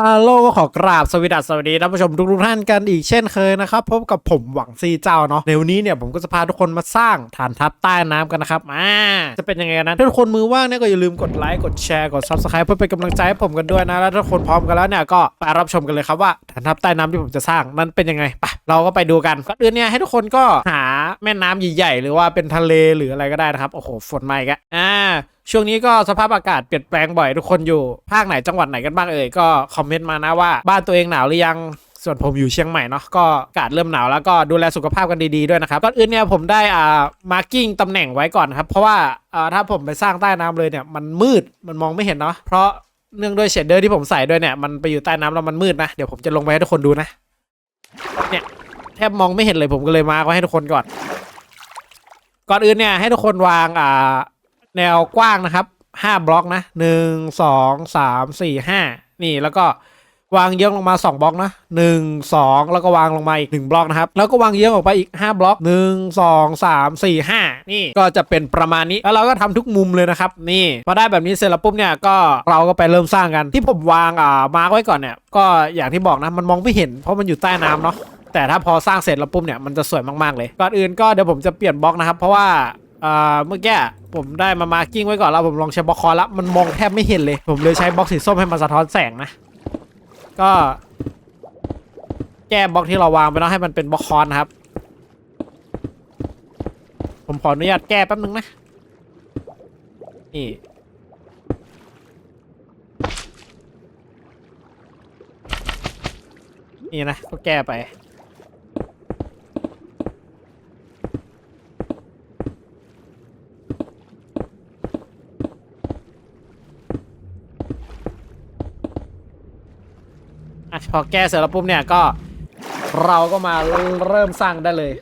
ฮัลโหลก็ขอกราบสวัสดีสวัสดีท่านผู้ชมทุกๆท่านกันอีกเช่นเคยนะครับพบกับผมหวังซีเจ้าเนาะในวันนี้เนี่ยผมก็จะพาทุกคนมาสร้างฐานทัพใต้น้ำกันนะครับอ่าจะเป็นยังไงกันนะถ้าทุกคนมือว่างเนี่ยก็อย่าลืมกดไลค์กดแชร์กด subscribe เพื่อเป็นกำลังใจให้ผมกันด้วยนะแล้วถ้าคนพร้อมกันแล้วเนี่ยก็ไปรับชมกันเลยครับว่าฐานทัพใต้น้ำที่ผมจะสร้างนั้นเป็นยังไงไปเราก็ไปดูกันก่อนอื่นเนี่ยให้ทุกคนก็หาแม่น้ำใหญ่ๆหรือว่าเป็นทะเลหรืออะไรก็ได้นะครับโอ้โหฝนมาอีกแล้วอ่า ช่วงนี้ก็สภาพอากาศเปลี่ยนแปลงบ่อยทุกคนอยู่ ภาคไหนจังหวัดไหนกันบ้างเอ่ยก็คอมเมนต์มานะว่าบ้านตัวเองหนาวหรือยังส่วนผมอยู่เชียงใหม่เนาะก็อากาศเริ่มหนาวแล้วก็ดูแลสุขภาพกันดีๆด้วยนะครับก่อนอื่นเนี่ยผมได้อ่ามาร์กิ้งตำแหน่งไว้ก่อนครับ เพราะว่าอ่าถ้าผมไปสร้างใต้น้ำเลยเนี่ยมันมืดมันมองไม่เห็นเนาะเพราะเนื่องด้วยเชดเดอร์ที่ผมใส่ด้วยเนี่ยมันไปอยู่ใต้น้ำแล้วมันมืดนะเดี๋ยวผมจะลงไปให้ทุกคนดูนะเนี่ยแทบมองไม่เห็นเลยผมก็เลยมาไว้ให้ทุกคนก่อน ก่อนอื่นเนี่ยให้ทุกคนวางอ่า แนวกว้างนะครับห้าบล็อกนะหนึ่งสองสามสี่ห้านี่แล้วก็วางเยื้องลงมาสองบล็อกนะหนึ่งสองแล้วก็วางลงมาอีกหนึ่งบล็อกนะครับ แล้วก็วางเยื้องออกไปอีกห้าบล็อกหนึ่งสองสามสี่ห้านี่ก็จะเป็นประมาณนี้ แล้วเราก็ทำทุกมุมเลยนะครับ นี่พอได้แบบนี้เสร็จแล้วปุ๊บเนี่ยก็เราก็ไปเริ่มสร้างกัน ที่ผมวางอ่ามาร์กไว้ก่อนเนี่ย ก็อย่างที่บอกนะ มันมองไม่เห็นเพราะมันอยู่ใต้น้ำเนาะแต่ถ้าพอสร้างเสร็จแล้วปุ๊บเนี่ยมันจะสวยมากๆเลยก่อนอื่นก็เดี๋ยวผมจะเปลี่ยนบล็อกนะครับ เพราะว่า อ่าเมื่อกี้ผมได้มามาร์กิ้งไว้ก่อนแล้วผมลองใช้บล็อกคอร์แล้วมันมองแทบไม่เห็นเลย ผมเลยใช้บล็อกสีส้มให้มันสะท้อนแสงนะ ก็แก้บล็อกที่เราวางไปแล้วให้มันเป็นบล็อกคอนนะครับ ผมขออนุญาตแก้แป๊บนึงนะ นี่ นี่นะก็แก้ไป อะพอแก้เสร็จแล้วปุ๊บเนี่ยก็เราก็มาเริ่มสร้างได้เลย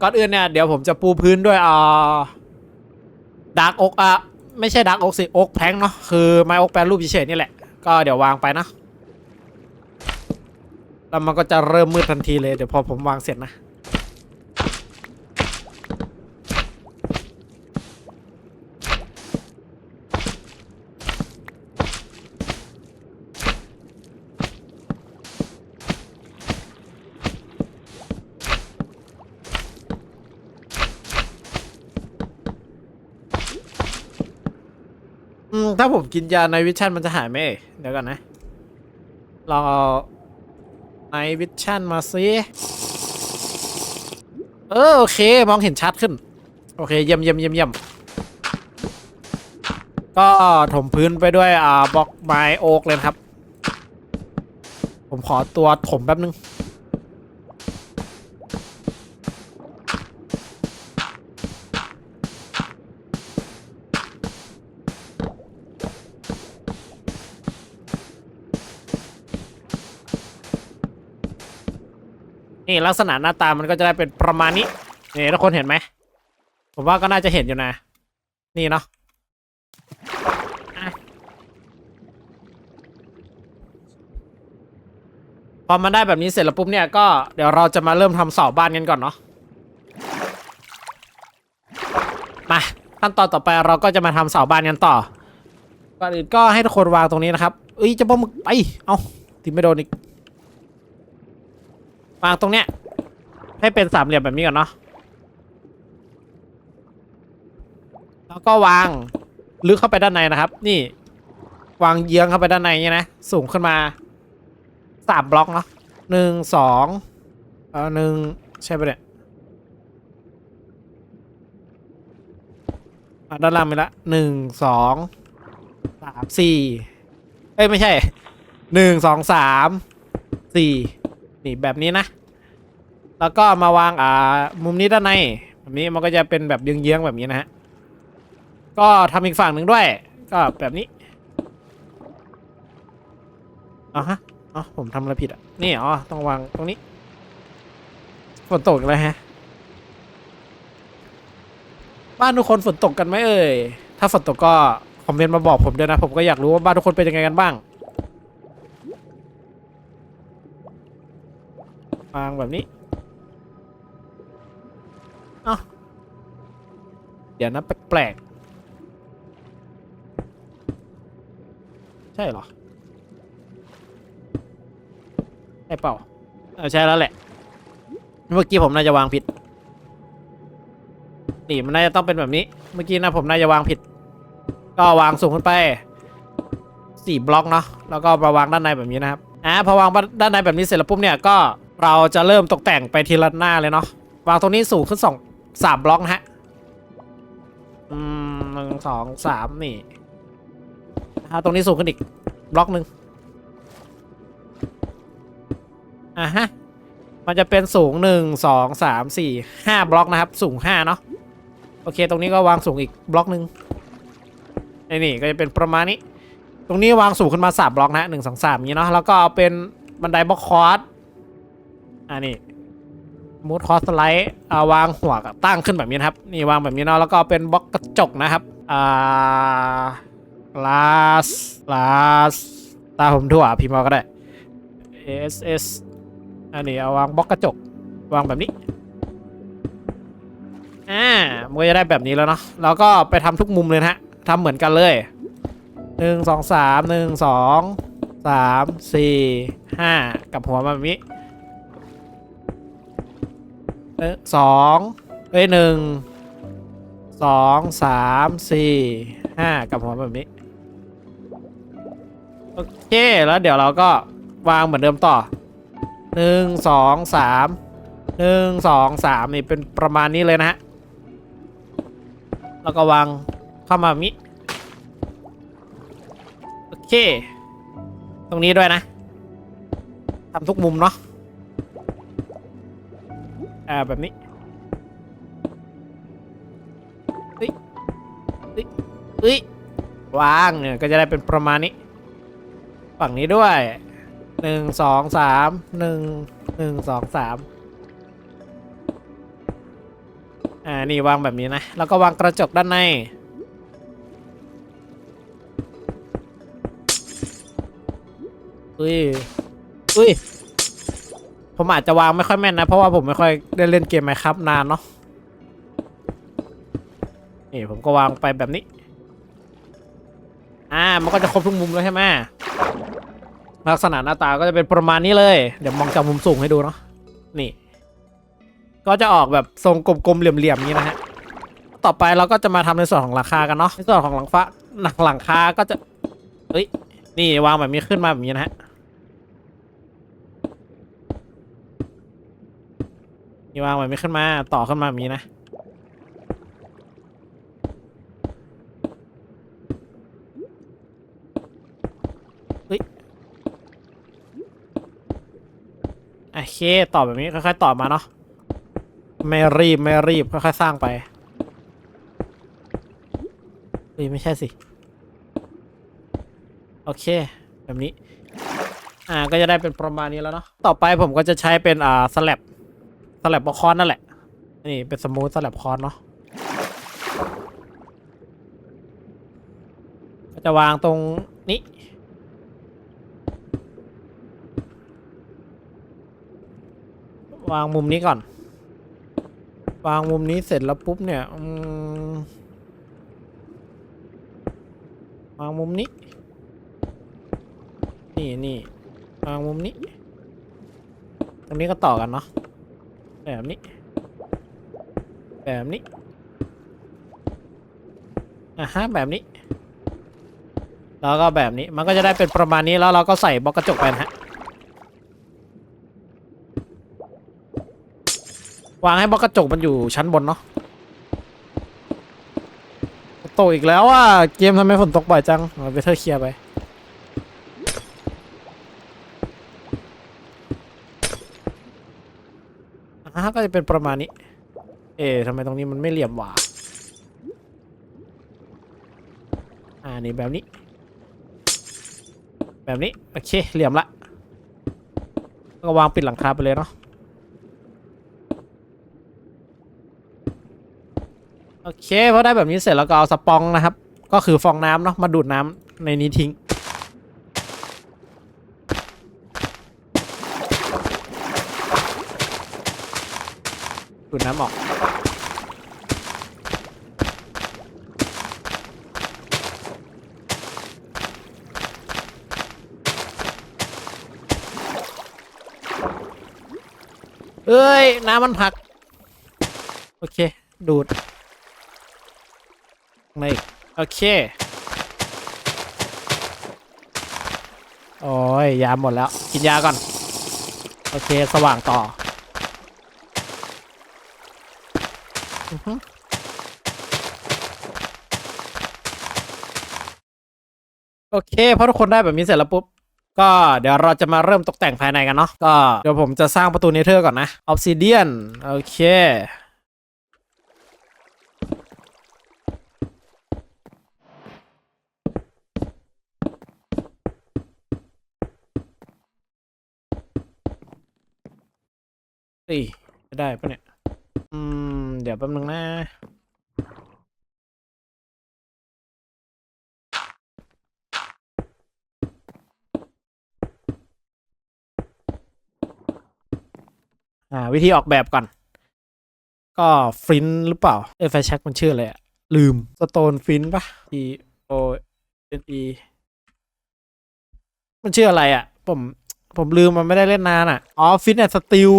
ก่อนอื่นเนี่ยเดี๋ยวผมจะปูพื้นด้วยอ่าดาร์กอกอะไม่ใช่ดาร์กอกสิอกแพงเนาะคือไม้อกแปรรูปเฉยๆนี่แหละ ก็เดี๋ยววางไปนะแล้วมันก็จะเริ่มมืดทันทีเลยเดี๋ยวพอผมวางเสร็จนะ อืมถ้าผมกินยาในวิชั่นมันจะหายไหมเอ่ยเดี๋ยวก่อนนะ ลองเอาในวิชั่นมาสิเออโอเค มองเห็นชัดขึ้น โอเคเยี่ยมเยี่ยมเยี่ยมเยี่ยมก็ถมพื้นไปด้วยอ่าบล็อกไม้โอ๊กเลยนะครับ ผมขอตัวถมแป๊บนึง นี่ลักษณะหน้าตามันก็จะได้เป็นประมาณนี้นี่ทุกคนเห็นไหมผมว่าก็น่าจะเห็นอยู่นะ นี่เนาะะพอมันได้แบบนี้เสร็จแล้วปุ๊บเนี่ยก็เดี๋ยวเราจะมาเริ่มทำเสาบ้านกันก่อนเนาะมาขั้นตอนต่อไปเราก็จะมาทำเสาบ้านกันต่อก่อนอื่นก็ให้ทุกคนวางตรงนี้นะครับเอ้ยจะปลามึกไปเอาทีไม่โดนอีก วางตรงเนี้ย ให้เป็นสามเหลี่ยมแบบนี้ก่อนเนาะแล้วก็วางลึกเข้าไปด้านในนะครับ นี่ วางเยื้องเข้าไปด้านในเนี้ยนะสูงขึ้นมาสามบล็อกเนาะหนึ่งสองเออหนึ่งใช่ปะเนี่ยด้านล่างไปละหนึ่งสองสามสี่เอ้ย ไม่ใช่หนึ่งสองสามสี่ นี่แบบนี้นะ แล้วก็มาวางอ่ามุมนี้ด้านในแบบนี้มันก็จะเป็นแบบเยื้องๆแบบนี้นะฮะ ก็ทำอีกฝั่งหนึ่งด้วย ก็แบบนี้อ๋อฮะอ๋อผมทำอะไรผิดอะ นี่อ๋อต้องวางตรงนี้ฝนตกอีกแล้วฮะ บ้านทุกคนฝนตกกันไหมเอ่ย ถ้าฝนตกก็คอมเมนต์มาบอกผมด้วยนะ ผมก็อยากรู้ว่าบ้านทุกคนเป็นยังไงกันบ้าง วางแบบนี้เอ้าเดี๋ยวนะแปลกๆใช่เหรอใช่เปล่าเออใช่แล้วแหละ เมื่อกี้ผมน่าจะวางผิดนี่มันน่าจะต้องเป็นแบบนี้ เมื่อกี้นะผมน่าจะวางผิด ก็วางสูงขึ้นไปสี่บล็อกเนาะแล้วก็มาวางด้านในแบบนี้นะครับอ่าพอวางด้านในแบบนี้เสร็จแล้วปุ๊บเนี่ยก็ เราจะเริ่มตกแต่งไปทีละหน้าเลยเนาะวางตรงนี้สูงขึ้นสองสามบล็อกนะฮะอืมหนึ่งสองสามนี่อ่าตรงนี้สูงขึ้นอีกบล็อกหนึ่งอ่าฮะมันจะเป็นสูงหนึ่งสองสามสี่ห้าบล็อกนะครับ สูงห้าเนาะโอเค ตรงนี้ก็วางสูงอีกบล็อกหนึ่งไอ้นี่ก็จะเป็นประมาณนี้ ตรงนี้วางสูงขึ้นมาสามบล็อกนะหนึ่งสองสามนี้เนาะแล้วก็เอาเป็นบันไดบล็อกคอร์ส อ่านี่มูดคอสไลท์เอาวางหัวกับตั้งขึ้นแบบนี้นะครับ นี่วางแบบนี้เนาะแล้วก็เป็นบล็อกกระจกนะครับอ่าลาสลาสตาผมถั่วพิมพ์เอาก็ได้ S S อันนี้เอาวางบล็อกกระจก วางแบบนี้อ่ามันก็จะได้แบบนี้แล้วเนาะแล้วก็ไปทำทุกมุมเลยนะฮะทำเหมือนกันเลยหนึ่งสองสามหนึ่งสองสามสี่ห้ากับหัวมาแบบนี้ เออสองเอ้ยหนึ่งสองสามสี่ห้ากับหัวแบบนี้ โอเค แล้วเดี๋ยวเราก็วางเหมือนเดิมต่อหนึ่งสองสามหนึ่งสองสามนี่เป็นประมาณนี้เลยนะฮะ แล้วก็วางเข้ามาแบบนี้โอเค ตรงนี้ด้วยนะทำทุกมุมเนาะ อ่าแบบนี้เฮ้ยเฮ้ยเฮ้ยวางเนี่ยก็จะได้เป็นประมาณนี้ ฝั่งนี้ด้วยหนึ่งสองสามหนึ่งหนึ่งสองสามอ่านี่วางแบบนี้นะ แล้วก็วางกระจกด้านในอุ้ยอุ้ย ผมอาจจะวางไม่ค่อยแม่นนะ เพราะว่าผมไม่ค่อยได้เล่นเกมไมครับนานเนาะนี่ผมก็วางไปแบบนี้ อ่ามันก็จะครบทุกมุมเลยใช่ไหมลักษณะหน้าตาก็จะเป็นประมาณนี้เลย เดี๋ยวมองจากมุมสูงให้ดูเนาะนี่ ก็จะออกแบบทรงกลมๆเหลี่ยมๆนี้นะฮะต่อไปเราก็จะมาทำในส่วนของหลังคากันเนาะในส่วนของหลังฟ้าหลังหลังคาก็จะเฮ้ยนี่วางแบบนี้ขึ้นมาแบบนี้นะฮะ นี่วางแบบนี้ขึ้นมาต่อขึ้นมาแบบนี้นะโอเคต่อแบบนี้ค่อยๆต่อมาเนาะไม่รีบไม่รีบค่อยๆสร้างไปเฮ้ยไม่ใช่สิ โอเค แบบนี้ อ่าก็จะได้เป็นประมาณนี้แล้วเนาะต่อไปผมก็จะใช้เป็นอ่าสลับ สลับบอคอนนั่นแหละ นี่เป็นสมูทสลับคอนเนาะก็จะวางตรงนี้ วางมุมนี้ก่อน วางมุมนี้เสร็จแล้วปุ๊บเนี่ยวางมุมนี้ นี่นี่วางมุมนี้ ตรงนี้ก็ต่อกันเนาะ แบบนี้ แบบนี้อะฮะแบบนี้ แล้วก็แบบนี้มันก็จะได้เป็นประมาณนี้แล้วเราก็ใส่บล็อกกระจกไปนะฮะวางให้บล็อกกระจกมันอยู่ชั้นบนเนาะตกอีกแล้วอะเกมทำไมฝนตกบ่อยจังเอาไปเธอเคลียร์ไป อะก็จะเป็นประมาณนี้ เอ๊ะทำไมตรงนี้มันไม่เหลี่ยมวาอ่านี่แบบนี้ แบบนี้ โอเค เหลี่ยมละก็วางปิดหลังคาไปเลยเนาะโอเคพอได้แบบนี้เสร็จแล้วก็เอาสปองนะครับ ก็คือฟองน้ำเนาะมาดูดน้ำในนี้ทิ้ง ดูดน้ำออก เอ้ย น้ำมันผัก โอเค ดูดไม่โอเค โอ้ย ยาหมดแล้ว กินยาก่อน โอเค สว่างต่ออือฮึ โอเคเพราะทุกคนได้แบบนี้เสร็จแล้วปุ๊บ ก็เดี๋ยวเราจะมาเริ่มตกแต่งภายในกันเนาะก็เดี๋ยวผมจะสร้างประตูเนเธอร์ก่อนนะออ s ซิเดียนโอเคเฮ้ยจะได้ปะเนี่ย เดี๋ยวแป๊บนึงนะอ่าวิธีออกแบบก่อน ก็ฟินหรือเปล่า เอ้ยไฟแช็กมันชื่ออะไรอะลืมสโตนฟินปะ E O N E มันชื่ออะไรอะผมผมลืมมันไม่ได้เล่นนานอะอ๋อฟินแอนสติล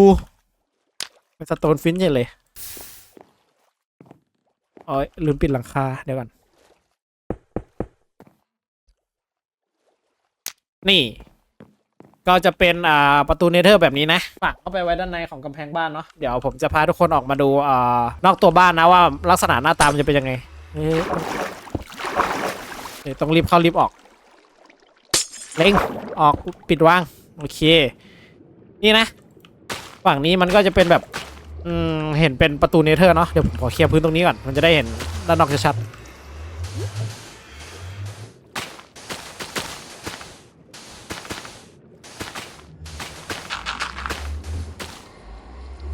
เป็นสโตนฟินใช่เลย อ๋อลืมปิดหลังคา เดี๋ยวก่อน นี่ ก็จะเป็นอ่าประตูเนเธอร์แบบนี้นะฝังเข้าไปไว้ด้านในของกำแพงบ้านเนาะเดี๋ยวผมจะพาทุกคนออกมาดูอ่านอกตัวบ้านนะว่าลักษณะหน้าตามนจะเป็นยังไงเอ๊ะเดี๋ยวต้องรีบเข้ารีบออก เล็งออกปิดวาง โอเค นี่นะ ฝั่งนี้มันก็จะเป็นแบบ อืมเห็นเป็นประตูเนเธอร์เนาะเดี๋ยวผมขอเคลียร์พื้นตรงนี้ก่อน มันจะได้เห็นด้านนอกชัด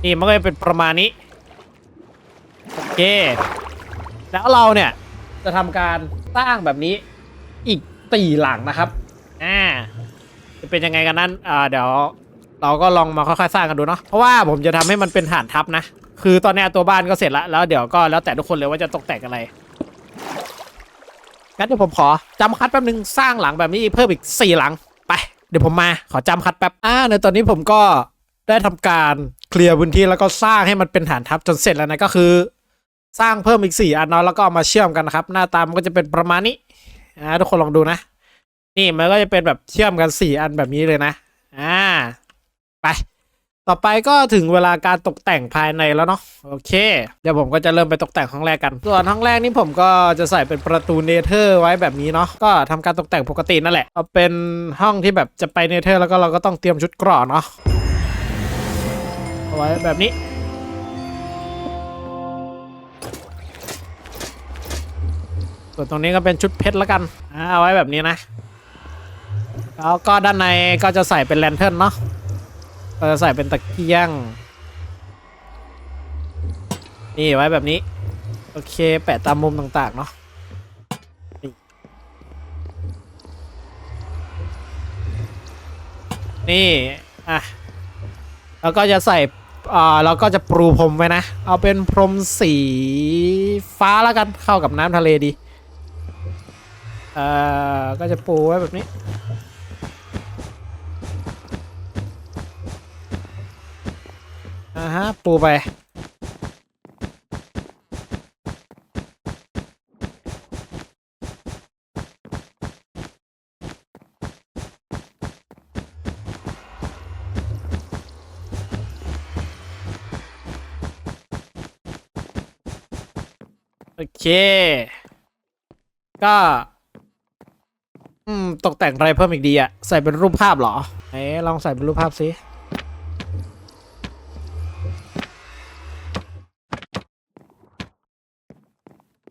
นี่มันก็จะเป็นประมาณนี้ โอเค แล้วเราเนี่ย จะทำการสร้างแบบนี้อีกตีหลังนะครับ อ่า จะเป็นยังไงกันนั้น อ่า เดี๋ยว เราก็ลองมาค่อยๆสร้างกันดูเนาะเพราะว่าผมจะทำให้มันเป็นฐานทัพนะ คือตอนนี้ตัวบ้านก็เสร็จแล้วแล้วเดี๋ยวก็แล้วแต่ทุกคนเลยว่าจะตกแต่งอะไรงั้นเดี๋ยวผมขอจำคัดแป๊บนึงสร้างหลังแบบนี้เพิ่มอีกสี่หลังไป เดี๋ยวผมมาขอจำคัดแป๊บอ่าในตอนนี้ผมก็ได้ทำการเคลียร์พื้นที่แล้วก็สร้างให้มันเป็นฐานทัพจนเสร็จแล้วนะก็คือ สร้างเพิ่มอีกสี่อันเนาะแล้วก็มาเชื่อมกันนะครับ หน้าตามันก็จะเป็นประมาณนี้อ่าทุกคนลองดูนะ นี่มันก็จะเป็นแบบเชื่อมกันสี่อันแบบนี้เลยนะ ไป ต่อไปก็ถึงเวลาการตกแต่งภายในแล้วเนาะโอเค เดี๋ยวผมก็จะเริ่มไปตกแต่งห้องแรกกันส่วนห้องแรกนี่ผมก็จะใส่เป็นประตูเนเธอร์ไว้แบบนี้เนาะก็ทำการตกแต่งปกตินั่นแหละเอาเป็นห้องที่แบบจะไปเนเธอร์แล้วก็เราก็ต้องเตรียมชุดเกราะเนาะเอาไว้แบบนี้ส่วนตรงนี้ก็เป็นชุดเพชรแล้วกันเอาไว้แบบนี้นะ แล้วก็ด้านในก็จะใส่เป็นแลนเทิร์นเนาะ ก็จะใส่เป็นตะเกียง นี่ไว้แบบนี้ โอเค แปะตามมุมต่างๆ เนาะนี่นี่ อะ แล้วก็จะใส่อ่าเราก็จะปรูพรมไว้นะ เอาเป็นพรมสีฟ้าแล้วกันเข้ากับน้ำทะเลดี เอ่อ ก็จะปูไว้แบบนี้ อ่าฮะ ปูไป โอเค ก็ อืม ตกแต่งอะไรเพิ่มอีกดีอะใส่เป็นรูปภาพเหรอไหนลองใส่เป็นรูปภาพสิ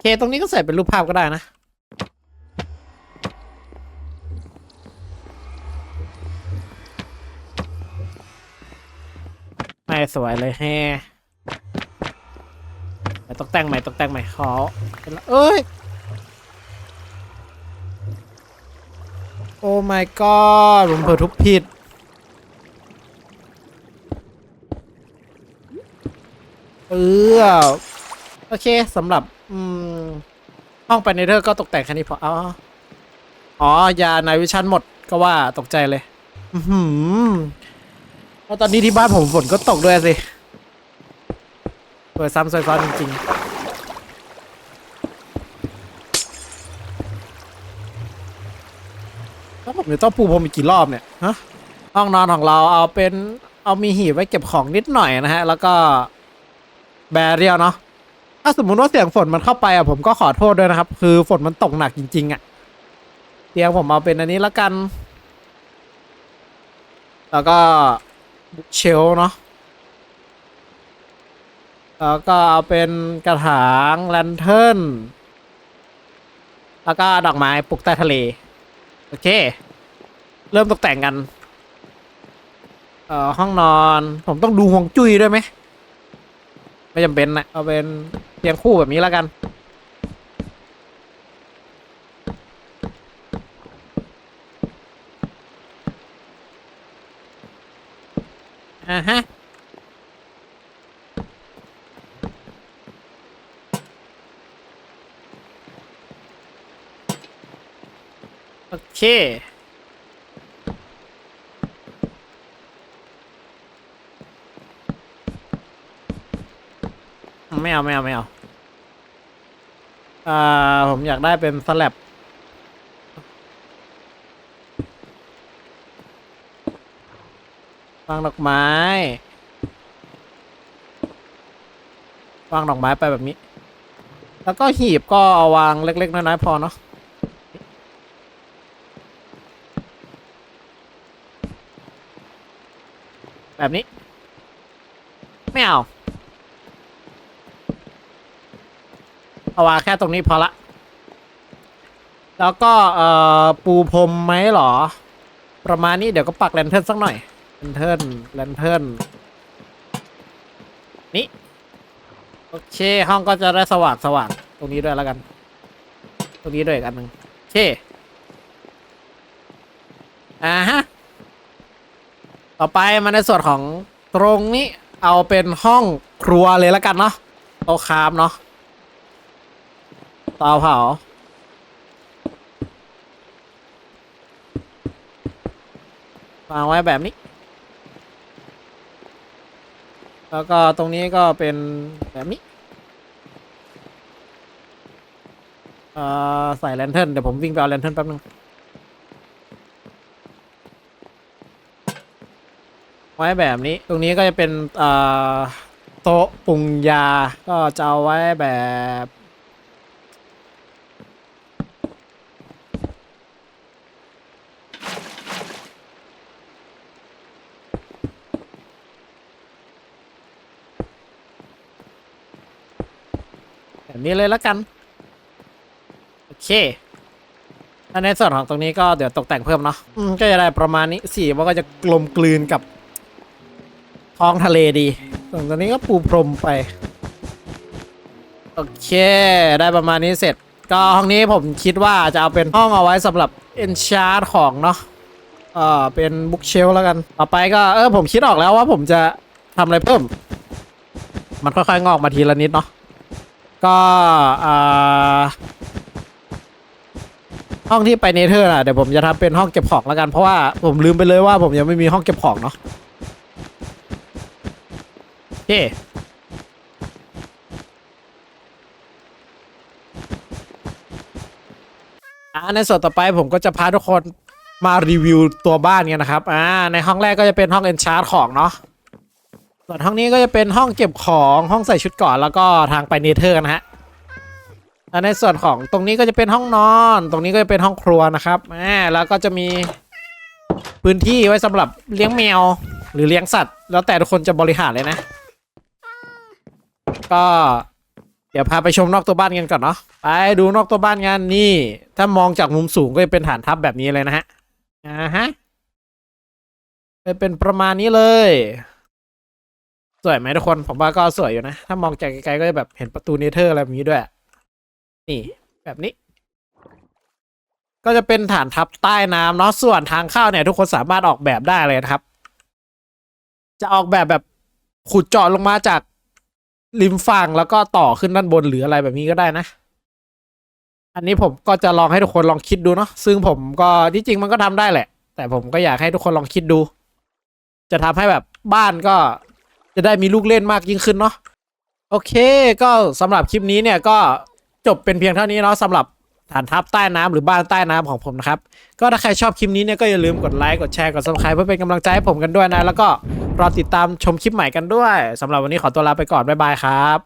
เคตรงนี้ก็ใส่เป็นรูปภาพก็ได้นะ ไม่สวยเลยแฮไปตกแต่งใหม่ตกแต่งใหม่ขอเป็นละเอ้ย โอ้ my god ผมเผลอทุบผิดเออโอเคสำหรับ อืมห้องไปในเธอก็ตกแต่งแค่นี้พออ๋ออ๋อยานายวิชันหมดก็ว่าตกใจเลย อือหือแล้วตอนนี้ที่บ้านผมฝนก็ตกด้วยสิเปิดซ้ำซอยซ้อนจริงๆแล้วผมจะต้องปูพรมอีกกี่รอบเนี่ยฮะห้องนอนของเราเอาเป็นเอามีหีบไว้เก็บของนิดหน่อยนะฮะ แล้วก็แบเรียลเนาะ ถ้าสมมุติว่าเสียงฝนมันเข้าไปอะผมก็ขอโทษด้วยนะครับ คือฝนมันตกหนักจริง ๆ อะเตียงผมเอาเป็นอันนี้ละกัน แล้วก็บุกเชล์เนาะแล้วก็เอาเป็นกระถางแลนเทิร์นแล้วก็ดอกไม้ปลูกใต้ทะเล โอเค เริ่มตกแต่งกัน เอ่อ ห้องนอน ผมต้องดูห่วงจุ้ยด้วยไหม ไม่จำเป็นนะ เอาเป็น เตียงคู่แบบนี้แล้วกัน อ่าฮะ โอเค เอาไม่เอาไม่เอาอ่าผมอยากได้เป็นสแลบวางดอกไม้วางดอกไม้ไปแบบนี้ แล้วก็หีบก็าวางเล็ก ๆ น้อยๆพอเนาะแบบนี้ ไม่เอา เอาวางแค่ตรงนี้พอละ แล้วก็เอ่อปูพรมไหมหรอ ประมาณนี้เดี๋ยวก็ปักแลนเทิร์นสักหน่อยแลนเทิร์นแลนเทิร์นนี่โอเคห้องก็จะได้สว่างสว่างตรงนี้ด้วยแล้วกัน ตรงนี้ด้วยอีกอันหนึ่งโอเคอ่าฮะต่อไปมาในส่วนของตรงนี้เอาเป็นห้องครัวเลยแล้วกันเนาะโต๊ะครามเนาะ เตาเผาวางไว้แบบนี้ แล้วก็ตรงนี้ก็เป็นแบบนี้เอ่อใส่แลนเทิร์นเดี๋ยวผมวิ่งไปเอาแลนเทิร์นแป๊บนึง ไว้แบบนี้ตรงนี้ก็จะเป็นเอ่อโต๊ะปรุงยาก็จะเอาไว้แบบ แบบนี้เลยแล้วกัน โอเคอันในส่วนของตรงนี้ก็เดี๋ยวตกแต่งเพิ่มเนาะอืมก็จะได้ประมาณนี้สีมันก็จะกลมกลืนกับท้องทะเลดีส่วนตรงนี้ก็ปูพรมไป โอเค ได้ประมาณนี้เสร็จ ก็ห้องนี้ผมคิดว่าจะเอาเป็นห้องเอาไว้สำหรับ enchant ของเนาะเอ่อเป็นบุ๊กเชลแล้วกัน ต่อไปก็เออผมคิดออกแล้วว่าผมจะทำอะไรเพิ่ม มันค่อยๆงอกมาทีละนิดเนาะ ก็ห้องที่ไปเนเธอร์น่ะเดี๋ยวผมจะทำเป็นห้องเก็บของแล้วกันเพราะว่าผมลืมไปเลยว่าผมยังไม่มีห้องเก็บของเนาะเย่ในส่วนต่อไปผมก็จะพาทุกคนมารีวิวตัวบ้านกันนะครับอ่าในห้องแรกก็จะเป็นห้องเอนชาร์ของเนาะ ส่วนห้องนี้ก็จะเป็นห้องเก็บของห้องใส่ชุดก่อนแล้วก็ทางไปเนเธอร์นะฮะแล้วในส่วนของตรงนี้ก็จะเป็นห้องนอน ตรงนี้ก็จะเป็นห้องครัวนะครับอ่แล้วก็จะมีพื้นที่ไว้สำหรับเลี้ยงแมว หรือเลี้ยงสัตว์ แล้วแต่ทุกคนจะบริหารเลยนะ ก็เดี๋ยวพาไปชมนอกตัวบ้านกันก่อนเนาะไปดูนอกตัวบ้านกันนี่ ถ้ามองจากมุมสูงก็จะเป็นฐานทัพแบบนี้เลยนะฮะอ่าฮะจะเป็นประมาณนี้เลย สวยไหมทุกคนผมว่าก็สวยอยู่นะ ถ้ามองจากไกลๆก็จะแบบเห็นประตูเนเธอร์อะไรแบบนี้ด้วย นี่แบบนี้ ก็จะเป็นฐานทัพใต้น้ำเนาะส่วนทางเข้าเนี่ย ทุกคนสามารถออกแบบได้เลยนะครับ จะออกแบบแบบขุดเจาะลงมาจากริมฝั่งแล้วก็ต่อขึ้นด้านบนหรืออะไรแบบนี้ก็ได้นะ อันนี้ผมก็จะลองให้ทุกคนลองคิดดูเนาะซึ่งผมก็ที่จริงมันก็ทำได้แหละ แต่ผมก็อยากให้ทุกคนลองคิดดู จะทำให้แบบบ้านก็ จะได้มีลูกเล่นมากยิ่งขึ้นเนาะโอเค ก็สำหรับคลิปนี้เนี่ยก็จบเป็นเพียงเท่านี้เนาะสำหรับฐานทัพใต้น้ำหรือบ้านใต้น้ำของผมนะครับ ก็ถ้าใครชอบคลิปนี้เนี่ยก็อย่าลืมกดไลค์กดแชร์กดซับสไครป์เพื่อเป็นกำลังใจให้ผมกันด้วยนะ แล้วก็รอติดตามชมคลิปใหม่กันด้วยสำหรับวันนี้ขอตัวลาไปก่อน บ๊ายบายครับ